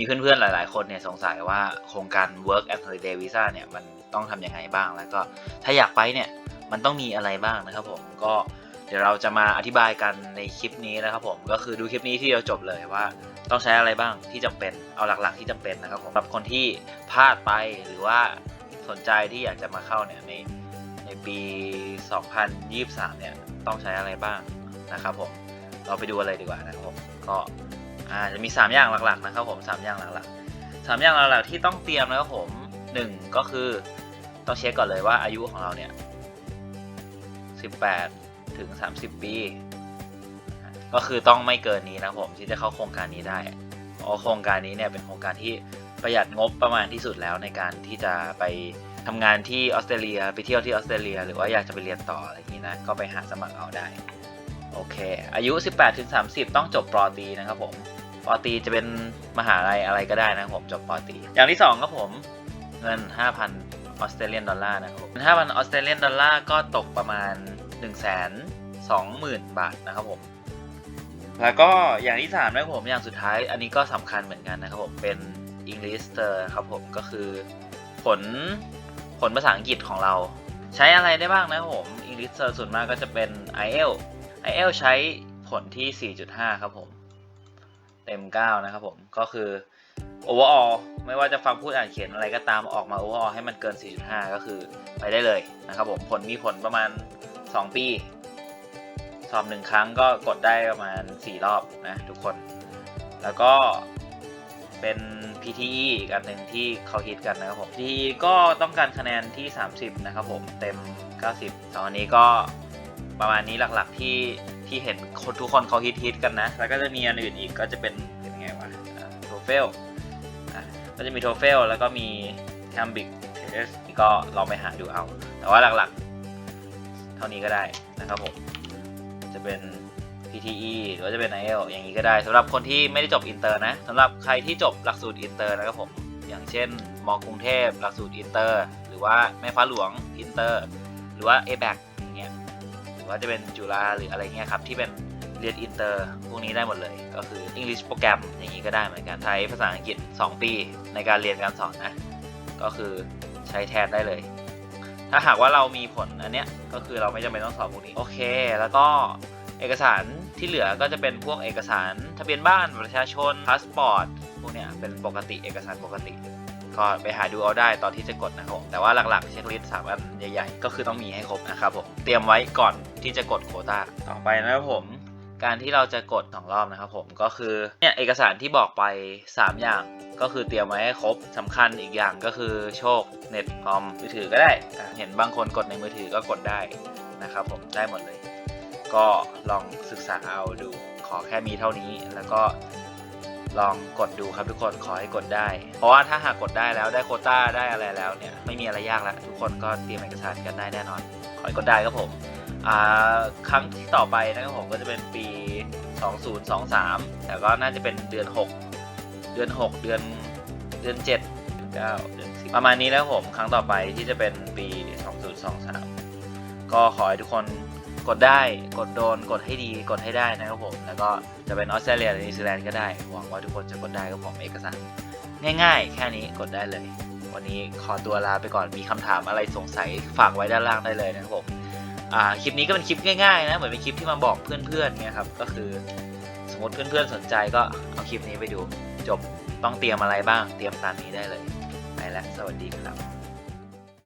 มีเพื่อนๆ หลายๆ คนเนี่ยสงสัยว่าโครงการ work and holiday visa เนี่ยมันต้องทำยังไงบ้างแล้วก็ถ้าอยากไปเนี่ยมันต้องมีอะไรบ้างนะครับผมก็เดี๋ยวเราจะมาอธิบายกันในคลิปนี้นะครับผมก็คือดูคลิปนี้ที่เราจบเลยว่า ต้องใช้อะไรบ้างที่จำเป็นเอาหลักๆ ที่จำเป็นนะครับผมสำหรับคนที่พลาดไปหรือว่าสนใจที่อยากจะมาเข้าเนี่ยในในปี 2023 เนี่ยต้องใช้อะไรบ้างนะครับผมเราไปดูกันเลยดีกว่านะครับผมก็ อ่าจะมี 3 อย่างหลักๆนะครับผม3อย่างหลักๆสามอย่างหลักๆที่ต้องเตรียมนะครับผมหนึ่งก็คือต้องเช็คก่อนเลยว่าอายุของเราเนี่ย 18 ถึง 30 ปี ก็คือต้องไม่เกินนี้นะครับผมที่จะเข้าโครงการนี้ได้เพราะโครงการนี้เนี่ยเป็นโครงการที่ประหยัดงบประมาณที่สุดแล้วในการที่จะไปทำงานที่ออสเตรเลียไปเที่ยวที่ออสเตรเลีย หรือว่าอยากจะไปเรียนต่ออะไรอย่างนี้นะก็ไปหาสมัครเอาได้โอเค อายุ 18ถึง30 ต้องจบปอตีนะครับผม ปอตีจะเป็นมหาลัยอะไรก็ได้นะครับผมจบปอตี อย่างที่สองครับผมเงิน 5,000ออสเตรเลียนดอลลาร์นะครับผม5,000ออสเตรเลียนดอลลาร์ก็ตกประมาณ 1 2 0 0 0 0 บาทนะครับผม แล้วก็อย่างที่3นะครับผมอย่างสุดท้ายอันนี้ก็สำคัญเหมือนกันนะครับผมเป็น English t e r ครับผมก็คือผลผลภาษาอังกฤษของเรา ใช้อะไรได้บ้างนะครับผม English t e r ส่วนมากก็จะเป็น IELTS IELTS ใช้ผลที่ 4.5 ครับผม เต็ม9นะครับผมก็คือ overall ไม่ว่าจะฟังพูดอ่านเขียนอะไรก็ตามออกมา overall ให้มันเกิน 4.5 ก็คือไปได้เลยนะครับผมผลมีผลประมาณ 2 ปี สอบหนึ่งครั้งก็กดได้ประมาณ 4 รอบนะทุกคน แล้วก็เป็น PTE อีกอันหนึ่งที่เขาฮิตกันนะครับผม PTE ก็ต้องการคะแนนที่ 30 นะครับผมเต็ม 90 ตอนนี้ก็ประมาณนี้หลักๆที่ ที่เห็นคนทุกคนเขาฮิตฮิตกันนะ แล้วก็จะมีอันอื่นอีกก็จะเป็นเป็นไงวะโทเฟลก็จะมีโทเฟลแล้วก็มี c a m b i c Test นี่ก็ลองไปหาดูเอา แต่ว่าหลักๆ เท่านี้ก็ได้นะครับผม จะเป็น PTE หรือว่าจะเป็น IELTS อย่างนี้ก็ได้สำหรับคนที่ไม่ได้จบอินเตอร์นะสำหรับใครที่จบหลักสูตรอินเตอร์นะครับผม อย่างเช่นมอกรุงเทพหลักสูตรอินเตอร์ หรือว่าแม่ฟ้าหลวงอินเตอร์ หรือว่า a b a c ว่าจะเป็นจุฬาหรืออะไรเงี้ยครับที่เป็นเรียนอินเตอร์พวกนี้ได้หมดเลย ก็คือ English โปรแกรมอย่างนี้ก็ได้เหมือนกันใช้ภาษาอังกฤษ 2 ปี ในการเรียนการสอนนะ ก็คือใช้แทนได้เลย ถ้าหากว่าเรามีผลอันเนี้ยก็คือเราไม่จำเป็นต้องสอบพวกนี้ โอเค แล้วก็เอกสารที่เหลือก็จะเป็นพวกเอกสารทะเบียนบ้านประชาชนพาสปอร์ตพวกเนี้ยเป็นปกติเอกสารปกติ ก็ไปหาดูเอาได้ตอนที่จะกดนะครับผมแต่ว่าหลักๆเช็คลิสต์สามอันใหญ่ๆ ก็คือต้องมีให้ครบนะครับผมเตรียมไว้ก่อนที่จะกดโคตาต่อไปนะครับผมการที่เราจะกดสองรอบนะครับผมก็คือเนี่ยเอกสารที่บอกไป 3 อย่างก็คือเตรียมไว้ให้ครบสำคัญอีกอย่างก็คือโชคเน็ตคอมมือถือก็ได้ เห็นบางคนกดในมือถือก็กดได้นะครับผมได้หมดเลย ก็ลองศึกษาเอาดูขอแค่มีเท่านี้แล้วก็ ลองกดดูครับทุกคนขอให้กดได้ เพราะว่าถ้าหากกดได้แล้วได้โคต้าได้อะไรแล้วเนี่ยไม่มีอะไรยากแล้ว ทุกคนก็เตรียมเอกสารกันได้แน่นอน ขอให้กดได้ครับผมครั้งที่ต่อไปนะครับผมก็จะเป็นปี 2023 แต่ก็น่าจะเป็นเดือน 6 เดือน 6 เดือนเดือน 7 เดือน9เดือน10ประมาณนี้แล้วผมครั้งต่อไปที่จะเป็นปี 2023 ก็ขอให้ทุกคน กดได้กดโดนกดให้ดีกดให้ได้นะครับผม แล้วก็จะเป็นออสเตรเลียหรือนิวซีแลนด์ก็ได้ หวังว่าทุกคนจะกดได้ครับผมเอกสารง่ายๆ แค่นี้กดได้เลย วันนี้ขอตัวลาไปก่อนมีคำถามอะไรสงสัยฝากไว้ด้านล่างได้เลยนะครับผมคลิปนี้ก็เป็นคลิปง่ายๆนะเหมือนเป็นคลิปที่มาบอกเพื่อนๆเนี่ยครับก็คือสมมติเพื่อนๆสนใจก็เอาคลิปนี้ไปดูจบต้องเตรียมอะไรบ้าง เตรียมตามนี้ได้เลยไปแล้วสวัสดีครับ